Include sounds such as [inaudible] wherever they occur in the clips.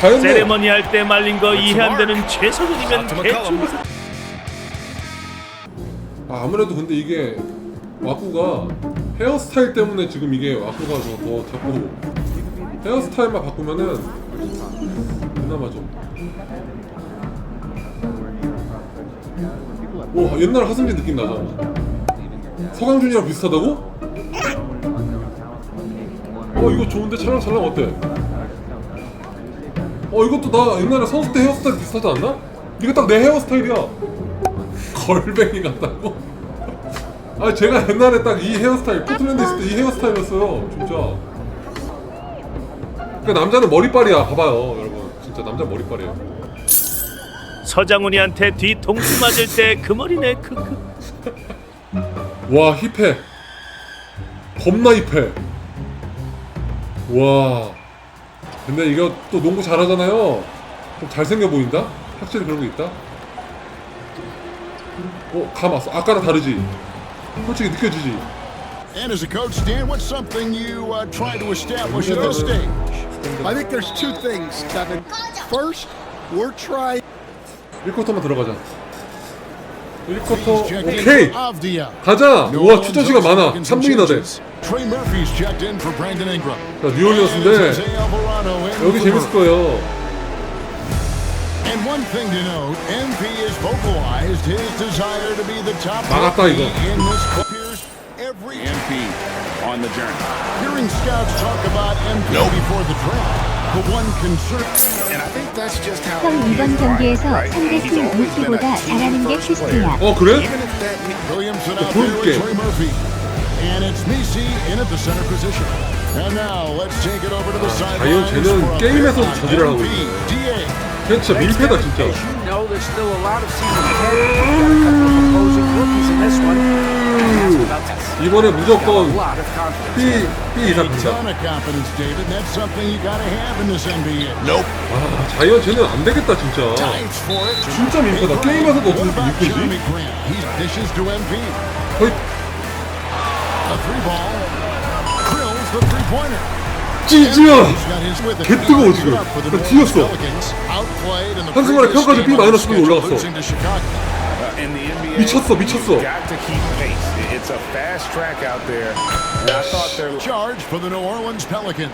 자연네 세레머니 할 때 말린 거 이해 안 되는 최소근이면 대충 아, 아무래도 근데 이게 와꾸가 헤어스타일 때문에 지금 이게 와꾸가 더 자꾸 헤어스타일만 바꾸면은 그나마 좀 오, 옛날 하승진 느낌 나잖아 서강준이랑 비슷하다고? 어 이거 좋은데 촬영 촬영 어때? 어 이것도 나 옛날에 선수 때 헤어스타일 비슷하지 않나? 이거 딱 내 헤어스타일이야. 걸뱅이 같다고? [laughs] 아 제가 옛날에 딱 이 헤어스타일 포틀랜드 있을 때 이 헤어스타일이었어요 진짜. 그러니까 남자는 머리빨이야 봐봐요 여러분. 진짜 남자 머리빨이에요. 서장훈이한테 뒤통수 맞을 때 그 머리네 크크. 와 힙해. 겁나 힙해. 와 근데 이거 또 농구 잘하잖아요 좀 잘생겨 보인다? 확실히 그런 게 있다 어? 감 왔어 아까랑 다르지? 솔직히 느껴지지? And as a coach, Dan, what's something you uh, try to establish at this stage? I think there's two things, Kevin. First, we're trying 1쿼터만 들어가자 1쿼터 Check in 오케이. 가자 우와 출전 시간 많아 making some 3분이나 돼. Trey Murphy's checked in for Brandon Ingram. 자, 뉴올리언스인데 And Jose Alvarado in 여기 for 재밌을 Murphy. 거예요 And one thing to note, MP has vocalized his desire to be the top 막았다, rookie 이거. in this club. Appears every MP on the journey. hearing scouts talk about MP before the draft. But one concern And I think that's just how 형 이번 경기에서 상대팀 루키보다 잘하는 게 퀴스트야. 어 그래? even if that Williamson out there 보여줄게. And it's Misi in at the center position. And now let's take it over to the 자이언 sidelines 쟤는 for a 게임에서도 bit on 저지를 하고 MP, 있네. DA. 걔 진짜 밀패다 진짜 As you know, there's still a lot of season ahead. We've got a couple of opposing rookies in this one. That's about to 이번에 got a 무조건 lot of confidence. B, B 이상 A 된다 ton of confidence, David. That's something you got to have in this NBA. 아 자이언 쟤는 안 되겠다 진짜 Dives for it. 진짜 밀패다 게임에서도 What 어떻게 about Jeremy 밀패지? Grant? He dishes to MP. 거의 찌지야 개개 뜨거워, 지금. 나 뒤졌어. 한순간에 평가점 B 마이너스 B로 올라갔어. 미쳤어, 미쳤어. It's a fast track out there. And I thought there Charge for the New Orleans Pelicans.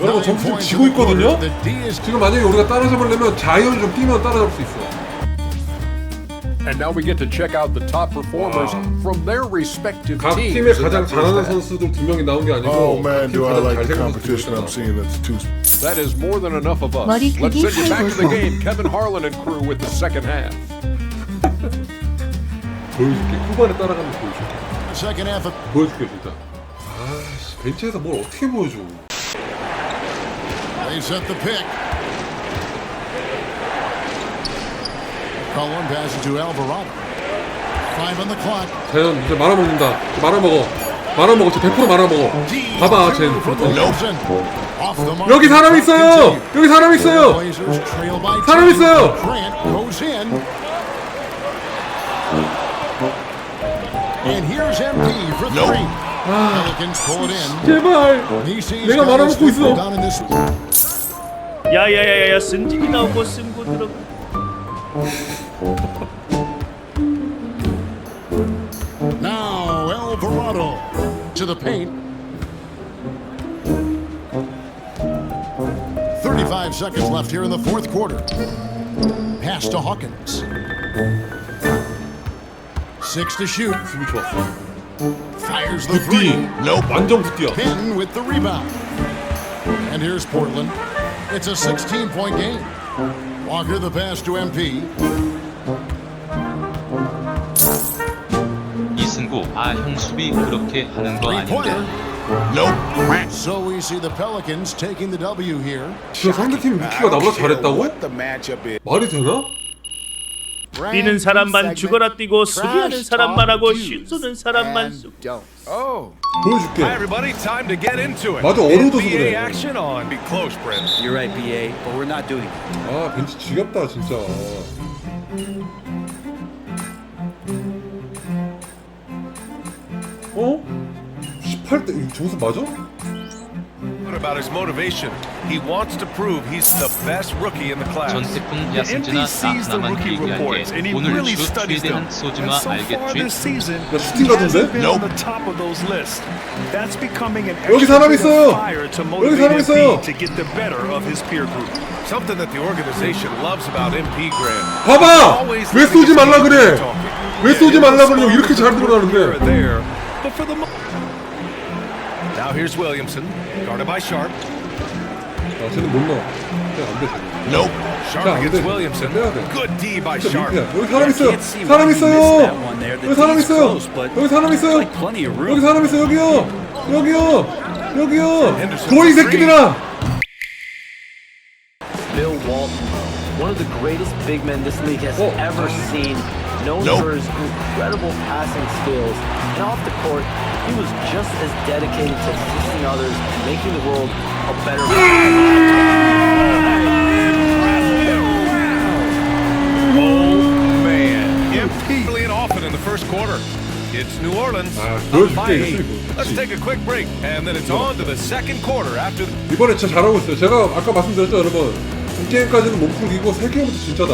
여러분, 점수 지금 지고 있거든요? 지금 만약에 우리가 따라잡으려면 자이언 좀 뛰면 따라잡을 수 있어 And now we get to check out the top performers from their respective 각 teams. 팀에 in 가장 that first 잘하는 half. 선수들 두 명이 나온 게 아니고 Oh man, 팀 do I 가장 like the 잘생긴 competition I'm 선수들 seeing. That's too. That is more than enough of us. 머리 Let's 크기 send you back to the 최고. game. Kevin Harlan and crew with the second half. [laughs] 보여줄게 후반에 따라가는 거 보여줄게 second half of 보여줄게 진짜 아씨 벤치에서 뭘 어떻게 보여줘 they set the pick. Cullen passes to Alvarado. Five on the clock. 자이언 이제 말아먹는다 말아먹어 말아먹어 쟤100% 말아먹어 봐봐 쟤 For the Wilson. Off the mark. 여기 사람 있어요 여기 사람 있어요 사람 10. 있어요. In. 제발 내가 말아먹고 있어. 야야야야야 승진이 나오고 승부 들어가 Now Alvarado to the paint. 35 seconds left here in the fourth quarter. Pass to Hawkins. Six to shoot. 수비 좋았어 Fires the 굿디 three. 완전 굿디야 Penn with the rebound. And here's Portland. It's a 16 point game. Walker the pass to MP. 이승구 아 형 수비 그렇게 하는 거 Three 아닌데 pointer. So we see the Pelicans taking the W here. 진짜 상대팀 I 루키가 don't 나보다 care 잘했다고? what the matchup is. 말이 되나? 뛰는 사람만 죽어라 뛰고 수비하는 사람만 하고 슛 쏘는 사람만 쏘. Oh. 보여줄게 Hi everybody, time to get into it. 맞아, 어려워서 그래. action on. Be close, Brent. You're right, BA, but we're not doing it. 아 벤치 지겹다 진짜 어? 18대 이거 저것은 맞아? about his motivation. He wants to prove he's the best rookie in the class. 전태풍 야승진아 나 나만 얘기할게 오늘 슛 최대한 쏘지마 알겠지? 나 슈팅 가던데? on the top of those lists. That's becoming an 여기 사람 extra 있어요. fire to 여기 motivate 사람 him 있어요. to get the better of his peer group. Something that the organization loves about MP Grant. 봐봐! Always 왜 쏘지 말라 그래? talking. 왜 쏘지 말라 그러냐고 이렇게 잘 들어가는데 now here's Williamson, guarded by Sharp. 아 쟤는 못 넣어 쟤안 돼. Nope. 자, Sharp 안 against 돼. Williamson. 빼야 돼. Good D by 진짜 Sharp. 민폐야. 여기 사람 있어요. 사람 있어요. 여기 사람 있어요. 여기 사람 있어요. 여기 사람 있어요. 여기요. 여기요. 여기요. 도이 새끼들아. Bill Walton, one of the greatest big men this league has Oh. ever seen, known for his incredible passing skills. And off the court, he was just as dedicated to assisting others and making the world a better place. Man, MP really often in the first quarter. It's New Orleans. 아, up 보여줄게, by eight. 이거. Let's take a quick break, and then it's on to the second quarter after the 이번에 진짜 잘하고 있어요. 제가 아까 말씀드렸죠, 여러분. 두 게임까지는 몸풀기고 세 게임부터 진짜다.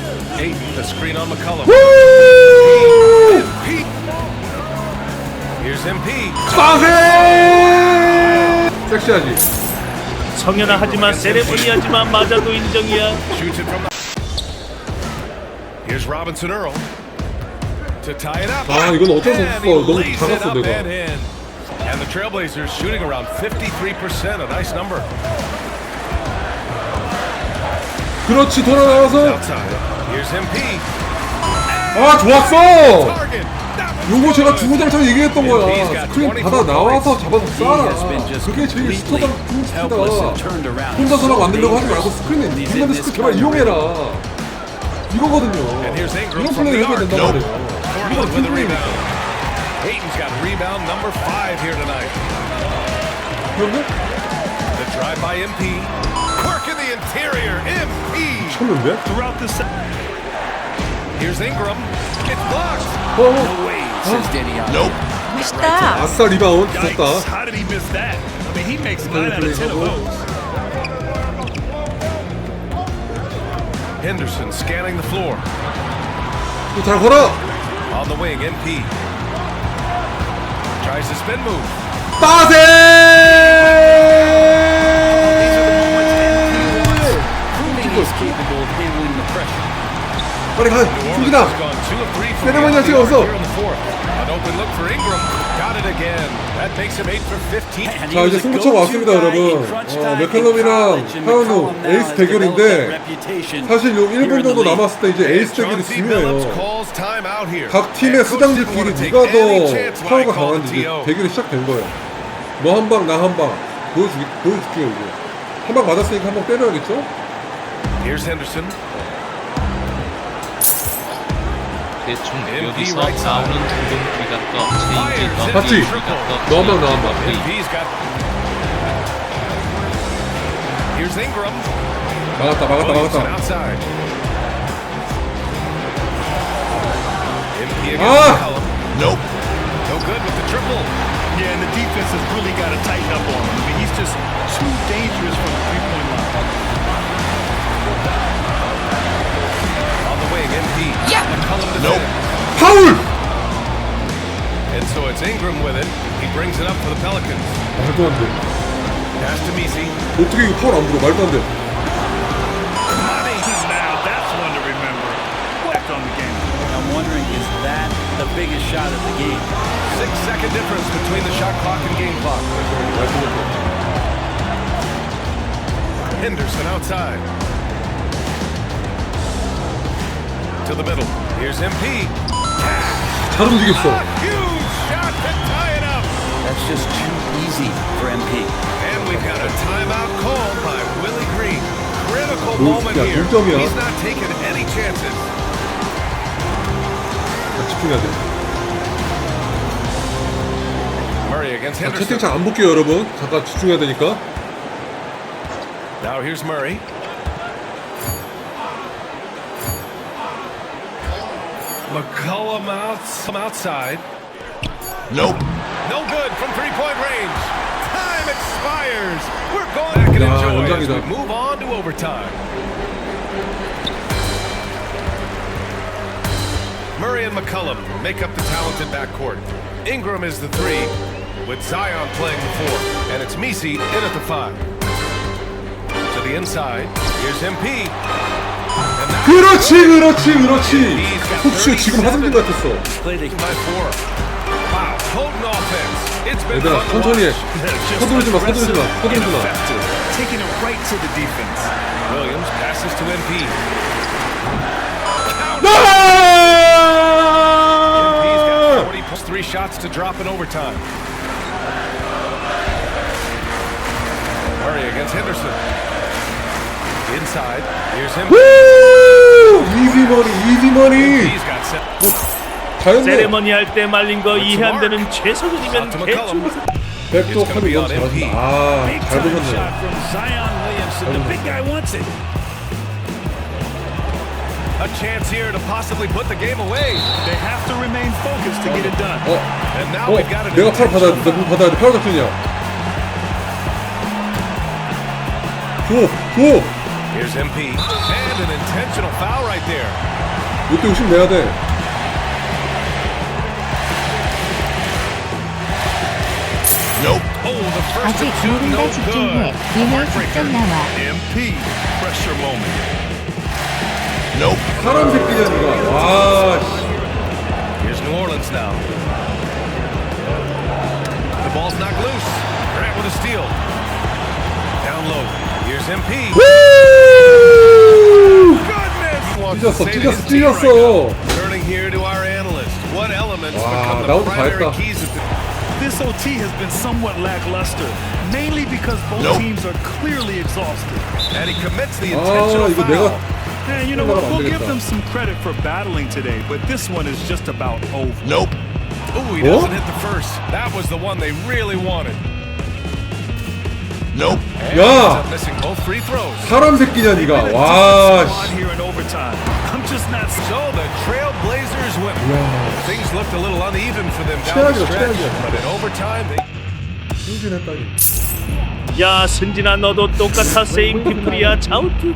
Eight, the screen on McCullum. 우! MP. Here's MP. 빠세! 섹시하지? 성현아 하지마 세레머니 하지마 맞아도 인정이야 Shoots it from the. Here's Robinson Earl. To tie it up. 아, 이건 어쩔 수 And 없어. 너무 작았어, 내가. and the Trailblazers shooting around 53%, a nice number. 그렇지, 돌아 나와서. Outside. Here's MP. 아, 좋았어! 요거 제가. 주구장창 얘기했던 거야. 스크린 24 받아 나와서 잡아서 쏴라. 그게 제일 스토다 around. 혼자서만 So 만들려고 하지 말고. 스크린에 this 스크린 제발 이용해라. 이거거든요. 이런 플레이 arc. 된단 말이에요. 이거 with 팀 the 플레이니까. rebound. Hayton's got rebound number five here tonight. 그런데? The drive by MP. Work in the interior. MP. 쳤는데? Throughout the se- Here's Ingram. It's blocked. 어, 어. No way, says Danny Nope. 멋있다. 아싸 리바운드 Yikes, 좋다. how did he miss that? I mean, he makes nine out of ten of those. Henderson scanning the floor. 또잘 걸어. On the wing, MP. Tries to spin move. 빠세! Capable of handling the pressure. 빨리 가. From 세레머니 아직 arc 없어. here in the fourth. An open look for Ingram. Got it again. That makes him eight for 15. And he 자 이제 승부처가 왔습니다 여러분 어, McCollum now 에이스 대결인데 사실 요 here 1분 in the 정도. 남았을 때 이제 에이스 대결이 중요해요 calls time out here. 각 팀의 wanna take 누가 더 파워가 강한지 이제. 대결이 시작된 거예요 너 한 방 나 한 방 보여주기, 보여줄게요 이제 한 방 맞았으니까 한 방 때려야겠죠? Here's Henderson. 대충 MP 여기서 right side. 나오는 두분 귀가 떠 체인지 더 봤지? 귀가 떠 너 한 방 나 한 방 MP's got. Here's Ingram. 막았다 막았다 Williamson 막았다 outside. MP against Ah! McCollum. Nope. No good with the triple. Yeah, and the defense has really got to tighten up on him. I mean, he's just too dangerous from the three-point Nope. finish. 파울! And so it's Ingram with it. He brings it up for the Pelicans. 말도 안돼 Pass to Misi. 어떻게 이거 파울 안 불어 말도 안돼 Now that's one to remember. Back on the game. I'm wondering, is that the biggest shot of the game? Six second difference between the shot clock and game clock. Henderson outside. To the middle. Here's MP. 잘 움직였어 A huge shot to tie it up. That's just too easy for MP. And we've got a timeout called by Willie Green. moment 야, here. He's not taking any chances. 자, 집중해야 돼. Murray against 자, Henderson. 채팅창 안 볼게요, 여러분. 잠깐 집중해야 되니까. Now here's Murray. McCollum out, outside. Nope. No good from three-point range. Time expires. We're going back and enjoy as we move on to overtime. Murray and McCullum make up the talented backcourt. Ingram is the three, with Zion playing the four. And it's Misi in at the five. To the inside. Here's MP. And now 그렇지, 그렇지, 그렇지. 혹시 지금 하승진 같았어. by four. Wow, potent offense. It's been 얘들아, fun to 천천히 해. watch. 서두르지 마, 서두르지 마, 서두르지 마. Taking it right to the defense. Williams passes to MP. He's got 40 plus three shots to drop in overtime. Murray against Henderson. Inside. Here's him. 우! 이지 머니, 이지 머니. He's got set. 자연네. 세레머니 할 때 말린 거 이해 안 되는 최소근이면 To 대충 McCollum. 백도 It's gonna 컵이 be 너무 on MP. 잘하신다. 아, 잘 보셨네. from Zion Williamson. The big guy wants it. A chance here to possibly put the game away. They have to remain focused to get it done. 어, And now 어, we've got an 내가 팔 받아야 돼. intentional 내가 받아야 돼. 팔 작전이야. 줘, 줘. Here's MP. And an intentional foul right there. 이때 욕심 내야 돼. Nope. Oh, the first 아직 of two, no 모른다 집중해. good. 니네 직접 나와. MP. Pressure moment. Nope. 사람 새끼냐, 니가. 와, 씨. Here's New Orleans now. The ball's knocked loose. Grant with a steal. Down low. Here's MP. Goodness! 찢었어, Say to 찢었어, his team right 찢었어. now. Turning here to our analyst. What elements 와, become the 나오도 다 primary 했다. keys of the This OT has been somewhat lackluster, mainly because both Nope. teams are clearly exhausted. And he commits the 아, intentional 이거 foul. 내가 And you know what? 생각하면 안 We'll give 되겠다. them some credit for battling today, but this one is just about over. Nope. Ooh, he 어? doesn't hit the first. That was the one they really wanted. 야! 사람 새끼냐 니가. 와 씨. 야, 승진아, 너도 똑같아. 세임 피플이야. 자우투